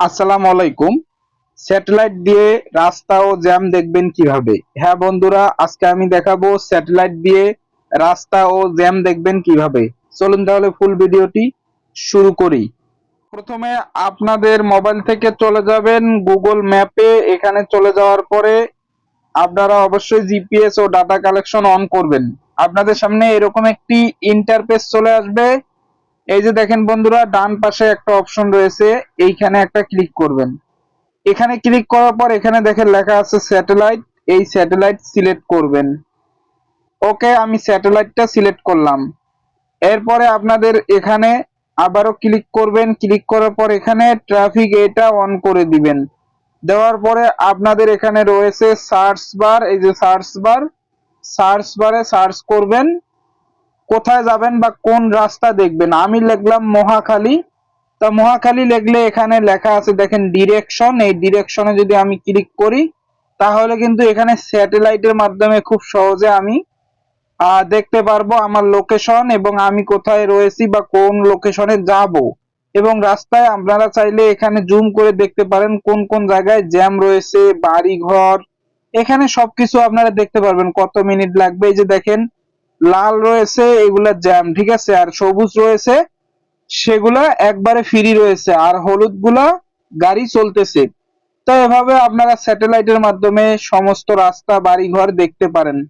আসসালামু আলাইকুম। স্যাটেলাইট দিয়ে রাস্তা ও জ্যাম দেখবেন কীভাবে? হ্যাঁ বন্ধুরা, আজকে আমি দেখাবো স্যাটেলাইট দিয়ে রাস্তা ও জ্যাম দেখবেন কীভাবে। চলুন তাহলে ফুল ভিডিওটি শুরু করি। প্রথমে আপনাদের মোবাইল থেকে চলে যাবেন গুগল ম্যাপে। এখানে চলে যাওয়ার পরে আপনারা অবশ্যই জিপিএস ও ডাটা কালেকশন অন করবেন। আপনাদের সামনে এরকম একটি ইন্টারফেস চলে আসবে। এই যে দেখেন বন্ধুরা, ডান পাশে একটা অপশন রয়েছে, এইখানে একটা ক্লিক করবেন। এখানে ক্লিক করার পর এখানে দেখেন লেখা আছে স্যাটেলাইট, এই স্যাটেলাইট সিলেক্ট করবেন। ওকে, আমি স্যাটেলাইটটা সিলেক্ট করলাম। এরপরে আপনাদের এখানে আবারও ক্লিক করবেন। ক্লিক করার পর এখানে ট্রাফিক এটা অন করে দিবেন। দেওয়ার পরে আপনাদের এখানে রয়েছে সার্চ বার, এই যে সার্চ বার, সার্চ বারে সার্চ করবেন। কোথায় যাবেন বা কোন রাস্তা দেখবেন? আমি লিখলাম মহাখালী। তা মহাখালী লিখলে এখানে লেখা আছে, দেখেন ডিরেকশন এই ডিরেকশনে যদি আমি ক্লিক করি, তাহলে কিন্তু এখানে স্যাটেলাইটের মাধ্যমে খুব সহজে আমি দেখতে পারব আমার লোকেশন এবং আমি কোথায় রয়েছি বা কোন লোকেশনে যাব। এবং রাস্তায় আপনারা চাইলে এখানে জুম করে দেখতে পারেন কোন কোন জায়গায় জ্যাম রয়েছে বাড়ি ঘর এখানে সবকিছু আপনারা দেখতে পারবেন কত মিনিট লাগবে। এই যে দেখেন লাল রয়েছে, এগুলা জ্যাম ঠিক আছে? আর সবুজ রয়েছে, সেগুলা একবারে ফ্রি রয়েছে, আর হলুদগুলা গাড়ি চলতেছে। তো এভাবে আপনারা স্যাটেলাইটের মাধ্যমে সমস্ত রাস্তা বাড়ি ঘর দেখতে পারেন।